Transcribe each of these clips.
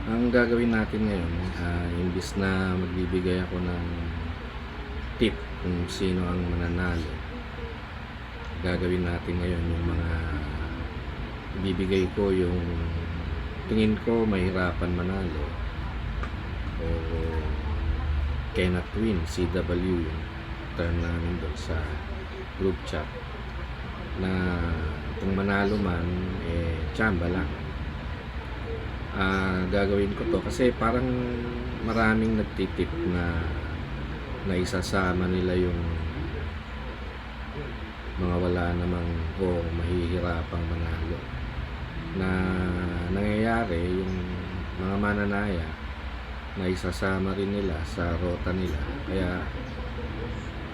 8, biyernes. Ang gagawin natin ngayon, ah, imbis na magbibigay ako ng tip kung sino ang mananalo, gagawin natin ngayon yung mga ibibigay ko yung tingin ko mahirapan manalo o cannot win, CW yung term namin doon sa group chat na kung manalo man, eh, tsamba lang. Ah, gagawin ko to. Kasi parang maraming nagtitip na na isasama nila yung mga wala namang o mahihirapang manalo. Na nangyayari yung mga mananaya na isasama rin nila sa rota nila. Kaya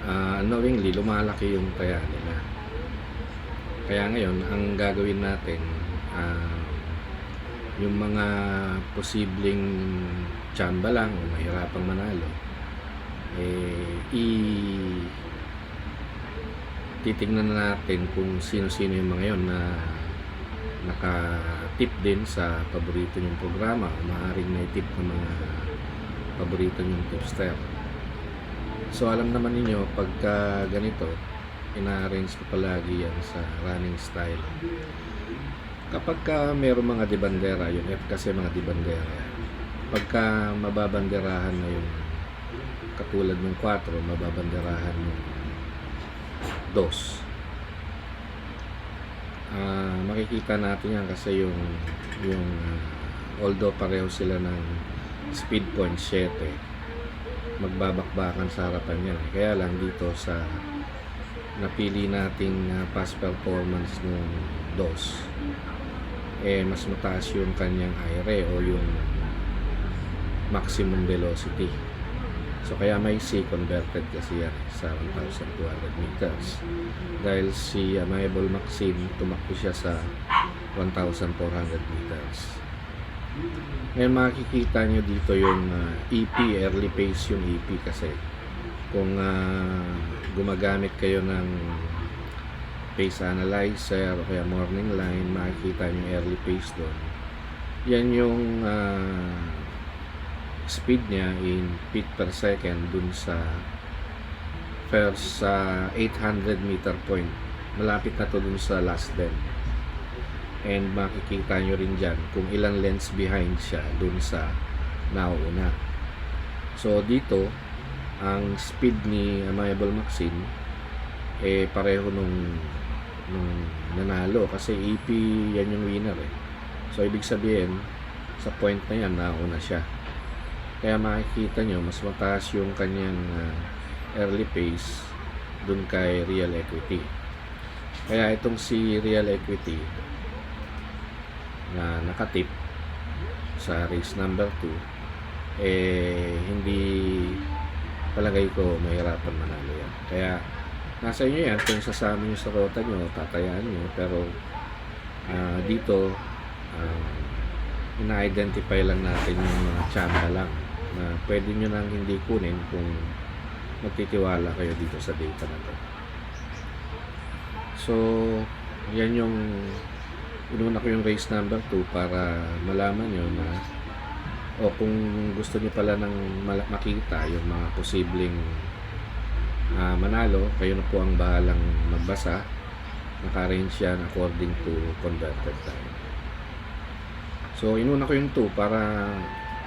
ah, knowingly lumalaki yung kaya nila. Kaya ngayon ang gagawin natin ah, yung mga posibleng tsamba lang o mahirapang manalo eh i titignan na natin kung sino-sino yung mga yon na naka-tip din sa paborito niyong programa o maaaring may tip ng mga paborito niyong tipster. So alam naman ninyo pagka ganito, ina-arrange ko palagi yan sa running style. Kapag ka mayroong mga dibandera, yung F kasi mga dibandera, pagka mababanderahan na yung katulad ng 4, mababanderahan yung 2. Ah, makikita natin yan kasi yung yung ah, although pareho sila ng speed point 7 magbabakbakan sa harapan yan. Kaya lang dito sa napili nating ah, past performance ng DOS eh mas mataas yung kanyang aire o yung maximum velocity. So kaya may C converted kasi yan sa 1,200 meters. Dahil si Amable Maxim tumakbo siya sa 1,400 meters. Ngayon makikita nyo dito yung ah, EP, early pace yung EP kasi. Kung ah, gumagamit kayo ng pace analyzer o kaya morning line makikita nyo early pace doon. Yan yung ah, speed niya in feet per second dun sa first sa 800 meter point. Malapit na to dun sa last bend. And makikita nyo rin dyan kung ilang lengths behind siya dun sa nauuna so dito ang speed ni Amable Maxine eh pareho nung nung nanalo. Kasi EP yan yung winner eh. So ibig sabihin sa point na yan nauna siya. Kaya makikita nyo mas mataas yung kanyang ah, early pace dun kay real equity. Kaya itong si real equity na nakatip sa race number 2 eh hindi palagay ko mahirapan manalo yan. Kaya nasa inyo yan kung sasama nyo sa rota nyo tatayaan nyo pero ah, dito ah, ina-identify lang natin yung mga tsamba lang na pwede nyo nang hindi kunin kung magtitiwala kayo dito sa data na to. So, yan yung inuna ko yung race number 2 para malaman nyo na o kung gusto nyo pala ng makita yung mga posibleng ah, manalo, kayo na po ang bahalang magbasa. Naka-arrange yan according to converted time. So, inuna ko yung 2 para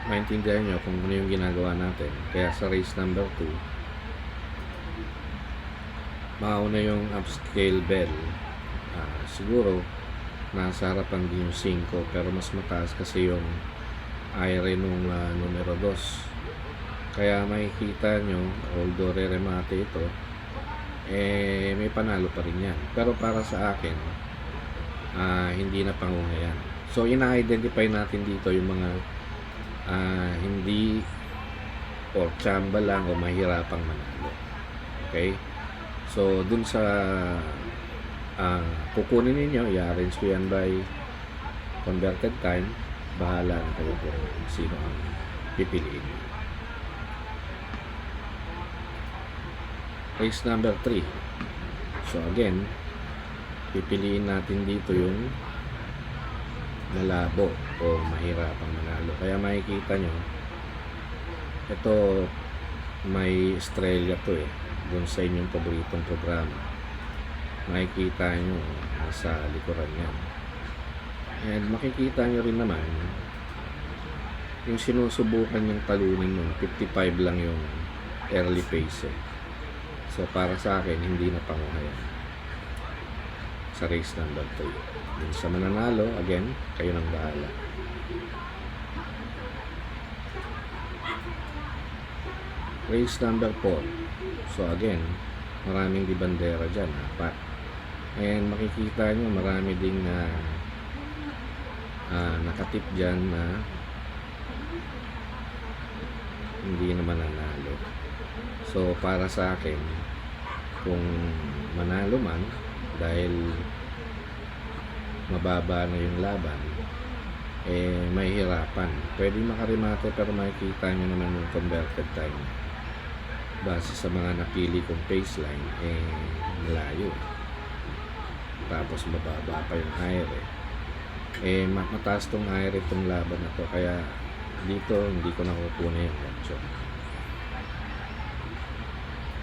maintindihan nyo kung ano yung ginagawa natin. Kaya sa race number 2, mauna yung upscale bell. Ah, siguro, nasa harapan din yung 5, pero mas mataas kasi yung aire nung ah, numero 2. Kaya makikita nyo, although re-remate ito, eh, may panalo pa rin yan. Pero para sa akin, ah, hindi na pangunga yan. So, ina-identify natin dito yung mga ah, hindi or tsamba lang o mahirapang manalo. Okay? So, dun sa ah, kukunin ninyo, i-arrange ko yan by converted time. Bahala na kayo kung sino ang pipiliin. Race number 3. So, again, pipiliin natin dito yung malabo o mahirapang manalo. Kaya makikita nyo, ito may Australia to eh, dun sa inyong paboritong programa. Makikita nyo nasa likuran yan. And makikita nyo rin naman, yung sinusubukan yung talunin nun, 55 lang yung early pace eh. So para sa akin, hindi na panguha yan sa race number 3. Dun sa mananalo, again, kayo nang bahala. Race number 4. So again, maraming di bandera dyan, apat. And makikita nyo, marami ding na ah, nakatip dyan na hindi naman nanalo. So para sa akin, kung manalo man, dahil mababa na yung laban, eh may hirapan. Pwede makarimate pero makikita nyo naman yung converted time. Base sa mga napili kong baseline, eh malayo. Tapos mababa pa yung higher eh. Eh ma- mataas tong higher itong laban na to kaya dito hindi ko nakukuha yung gancho.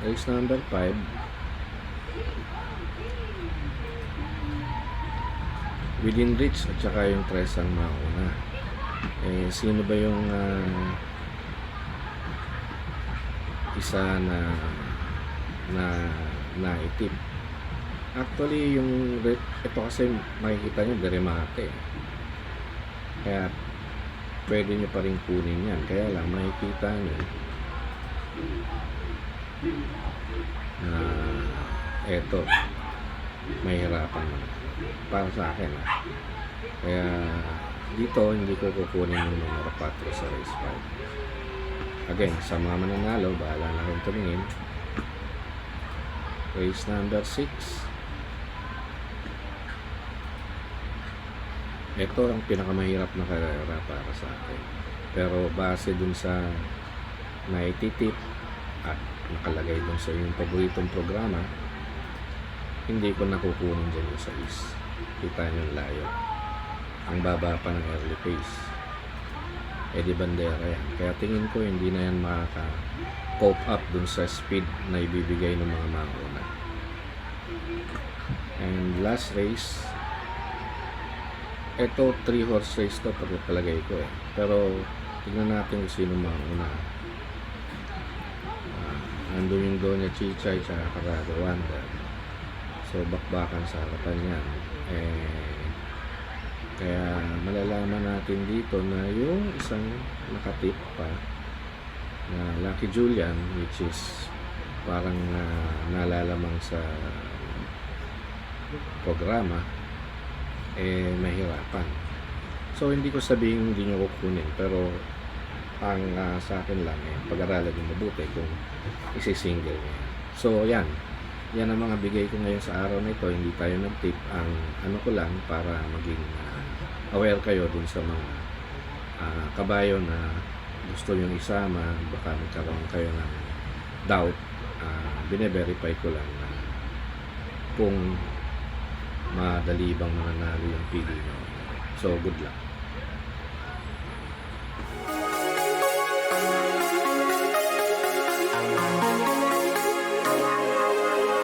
Race number 5 within reach at saka yung tres ang mauna. Eh, sino ba yung ah, isa na na naitip? Actually, yung ito kasi makikita nyo, deremate. Kaya, pwede nyo pa rin kunin yan. Kaya lang, makikita nyo na eto, mahirapan para sa akin ah. kaya dito hindi ko kukunin yung numero 4 sa race 5 again sa mga mananalo bahala na rin tumingin. Race number 6 ito ang pinakamahirap na karera para sa akin. Pero base dun sa naititip at nakalagay dun sa yung paboritong programa hindi ko nakukunin dyan yung size. Kita nyo layo. Ang baba pa ng early pace. Eh di bandera yan. Kaya tingin ko hindi na yan makaka-cope up dun sa speed na ibibigay ng mga mauna. And last race, ito 3 horse race to pagpapalagay ko eh. Pero tignan natin kung sino mauna. Uh, andun yung Doña Chichay sa Carrado Wonder. So, bakbakan sa harapan yan. Eh, kaya malalaman natin dito na yung isang nakatip pa na Lucky Julian which is parang uh, nalalamang sa programa eh mahirapan. So hindi ko sabihin hindi nyo kukunin pero ang ah, sa akin lang eh pag-aralan yung mabuti kung isi-single niya. So yan, yan ang mga bigay ko ngayon sa araw na ito. Hindi tayo nag-tip. Ang ano ko lang para maging ah, aware kayo dun sa mga ah, kabayo na gusto yung isama. Baka magkaroon kayo ng doubt. Uh, bine-verify ko lang na kung madali bang mananalo yung pili nyo. So, good luck.